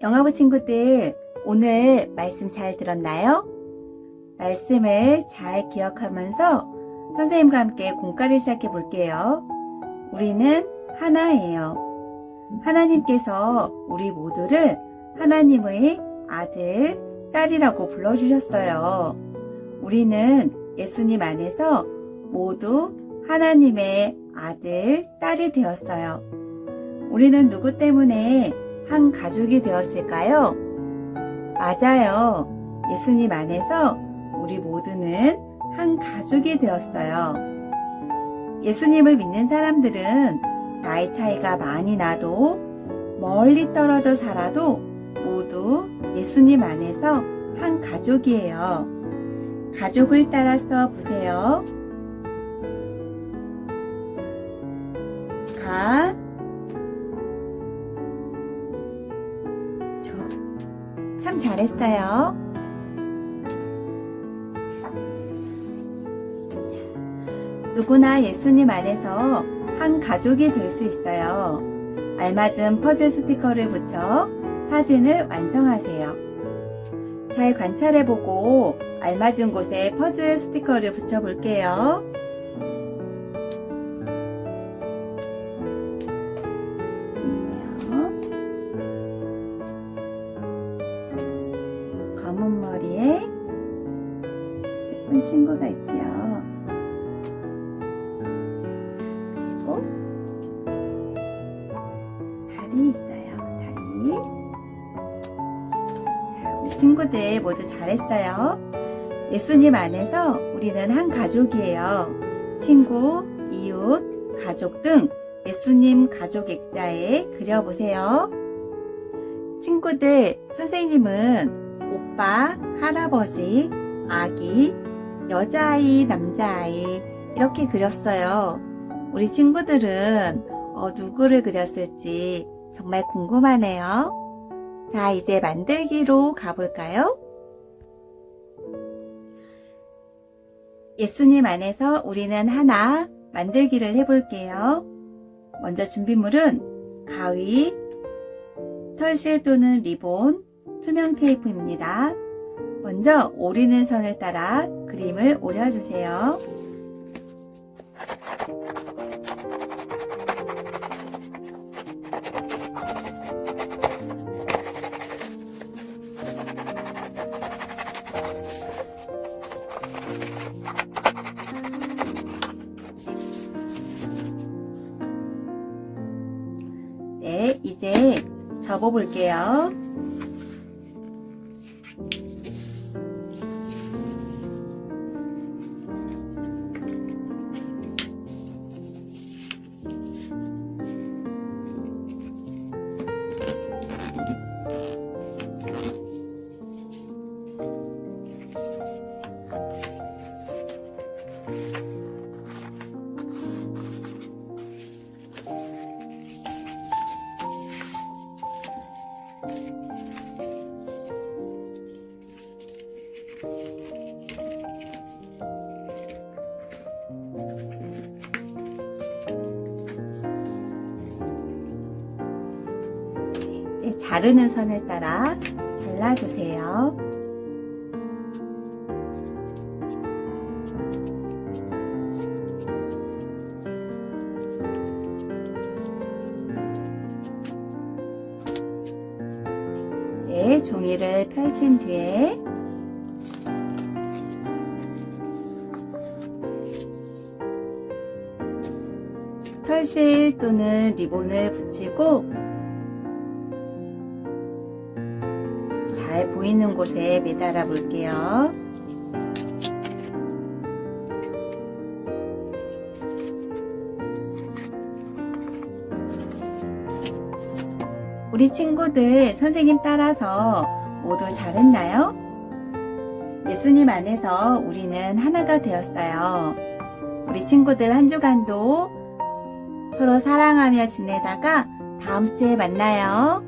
영화부 친구들, 오늘 말씀 잘 들었나요? 말씀을 잘 기억하면서 선생님과 함께 공과를 시작해 볼게요. 우리는 하나예요. 하나님께서 우리 모두를 하나님의 아들, 딸이라고 불러주셨어요. 우리는 예수님 안에서 모두 하나님의 아들, 딸이 되었어요. 우리는 누구 때문에 한 가족이 되었을까요? 맞아요. 예수님 안에서 우리 모두는 한 가족이 되었어요. 예수님을 믿는 사람들은 나이 차이가 많이 나도 멀리 떨어져 살아도 모두 예수님 안에서 한 가족이에요. 가족을 따라서 보세요. 가, 조. 참 잘했어요. 누구나 예수님 안에서 한 가족이 될 수 있어요. 알맞은 퍼즐 스티커를 붙여 사진을 완성하세요. 잘 관찰해보고 알맞은 곳에 퍼즐 스티커를 붙여볼게요. 예쁜 친구가 있지요. 그리고 다리 있어요. 다리. 자, 우리 친구들 모두 잘했어요. 예수님 안에서 우리는 한 가족이에요. 친구, 이웃, 가족 등 예수님 가족 액자에 그려보세요. 친구들, 선생님은 오빠, 할아버지, 아기, 여자아이, 남자아이 이렇게 그렸어요. 우리 친구들은 어, 누구를 그렸을지 정말 궁금하네요. 자, 이제 만들기로 가볼까요? 예수님 안에서 우리는 하나 만들기를 해볼게요. 먼저 준비물은 가위, 털실 또는 리본, 투명 테이프입니다. 먼저 오리는 선을 따라 그림을 오려주세요. 네, 이제 접어볼게요. 자르는 선을 따라 잘라주세요. 이제 종이를 펼친 뒤에 털실 또는 리본을 붙이고 잘 보이는 곳에 매달아 볼게요. 우리 친구들 선생님 따라서 모두 잘했나요? 예수님 안에서 우리는 하나가 되었어요. 우리 친구들 한 주간도 서로 사랑하며 지내다가 다음 주에 만나요.